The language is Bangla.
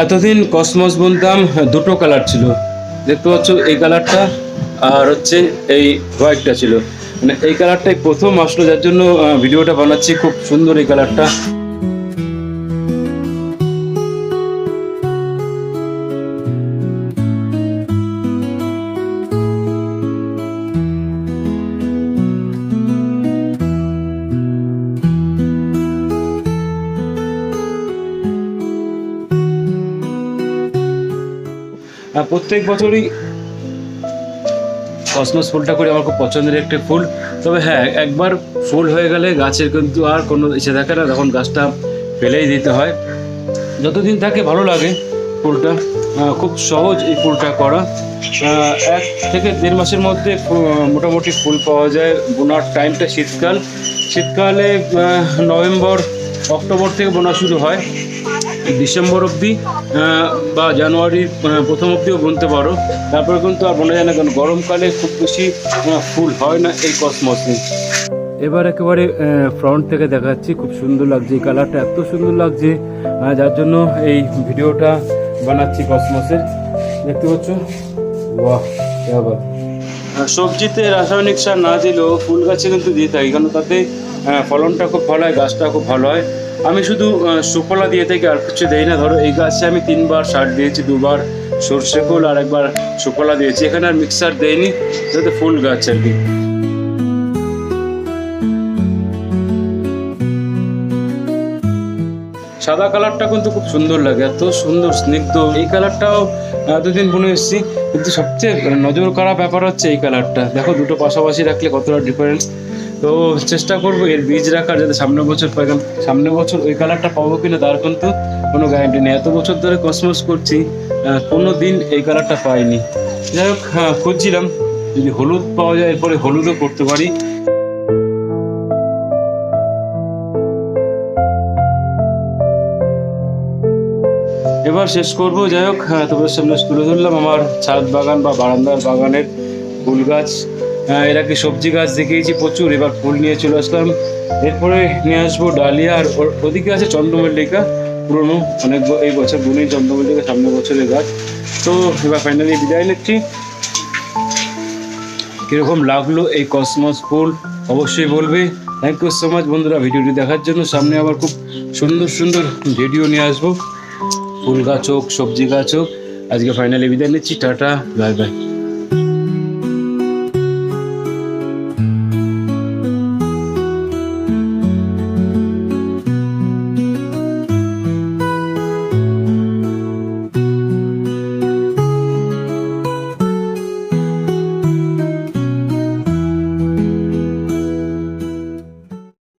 এতদিন কসমস বুনতাম দুটো কালার ছিল। দেখতে পাচ্ছ এই কালারটা আর হচ্ছে এই হোয়াইটটা ছিল। মানে এই কালারটাই প্রথম আসলো, যার জন্য ভিডিওটা বানাচ্ছি। খুব সুন্দর এই কালারটা প্রত্যেক বছরই কসমস ফুলটা করে, আমার খুব পছন্দের একটা ফুল। তবে হ্যাঁ একবার ফুল হয়ে গেলে গাছের কিন্তু আর কোনো ইচ্ছে থাকে না, তখন গাছটা ফেলেই দিতে হয়। যতদিন থাকে, ভালো লাগে ফুলটা। খুব সহজ এই ফুলটা করা। এক থেকে দেড় মাসের মধ্যে মোটামুটি ফুল পাওয়া যায়। বোনার টাইমটা শীতকাল। শীতকালে নভেম্বর, অক্টোবর থেকে বোনা শুরু হয়। ডিসেম্বর অবধি বা জানুয়ারির প্রথম অবধিও বুনতে পারো। তারপরে কিন্তু আর বোনা যায় না, কারণ গরমকালে খুব বেশি ফুল হয় না এই কসমসে এবার একেবারে ফ্রন্ট থেকে দেখাচ্ছি, খুব সুন্দর লাগছে, এই কালারটা এত সুন্দর লাগছে যার জন্য এই ভিডিওটা বানাচ্ছি কসমসের। দেখতে পাচ্ছ? বাহ সবজিতে রাসায়নিক সার না দিলেও ফুল গাছে কিন্তু দিয়ে থাকি কারণ তাতে ফলনটা খুব ভালো হয়, গাছটা খুব ভালো হয়। আমি শুধু সুফলা দিয়ে থাকি আর কিছু দেই না। ধরো, এই গাছে আমি তিনবার সার দিয়েছি, দুবার সর্ষে ফুল আর একবার সুফলা দিয়েছি। এখানে আর মিক্সার দেয়নি যাতে ফুল গাছ আর কি। সাদা কালারটা কিন্তু খুব সুন্দর লাগে, এত সুন্দর, স্নিগ্ধ। এই কালারটাও এতদিন বুনে এসেছি, কিন্তু সবচেয়ে নজর করা ব্যাপার হচ্ছে এই কালারটা। দেখো, দুটো পাশাপাশি রাখলে কতটা ডিফারেন্স তো চেষ্টা করব এর বীজ রাখার যাতে সামনের বছর পাই কারণ সামনের বছর ওই কালারটা পাবো কিনা তার কিন্তু কোনো গ্যারান্টি নেই। এত বছর ধরে কসমস করছি কোনো দিন এই কালারটা পাইনি। যাই হোক হ্যাঁ, খুঁজছিলাম যদি হলুদ পাওয়া যায় এরপরে হলুদও করতে পারি। এবার শেষ করব যাই হোক হ্যাঁ, তোমাদের সামনে তুলে ধরলাম আমার ছাদ বাগান বা বারান্দার বাগানের ফুল গাছ। এর আগে সবজি গাছ দেখিয়েছি প্রচুর, এবার ফুল নিয়ে চলে আসলাম। এরপরে নিয়ে আসব ডালিয়া, আর ওদিকে আছে চন্দ্রমল্লিকা, পুরনো, অনেক এই বছর বুনি চন্দ্রমল্লিকা সামনের বছরের গাছ। তো এবার ফাইনালি বিদায় নিচ্ছি। কীরকম লাগল এই কসমস ফুল, অবশ্যই বলবে। থ্যাংক ইউ সো মাচ বন্ধুরা, ভিডিওটি দেখার জন্য। সামনে আবার খুব সুন্দর সুন্দর ভিডিও নিয়ে আসব। ফুল গাছ হোক, সবজি গাছ হোক। আজকে ফাইনালি বিদায় নিচ্ছি। Tata bye bye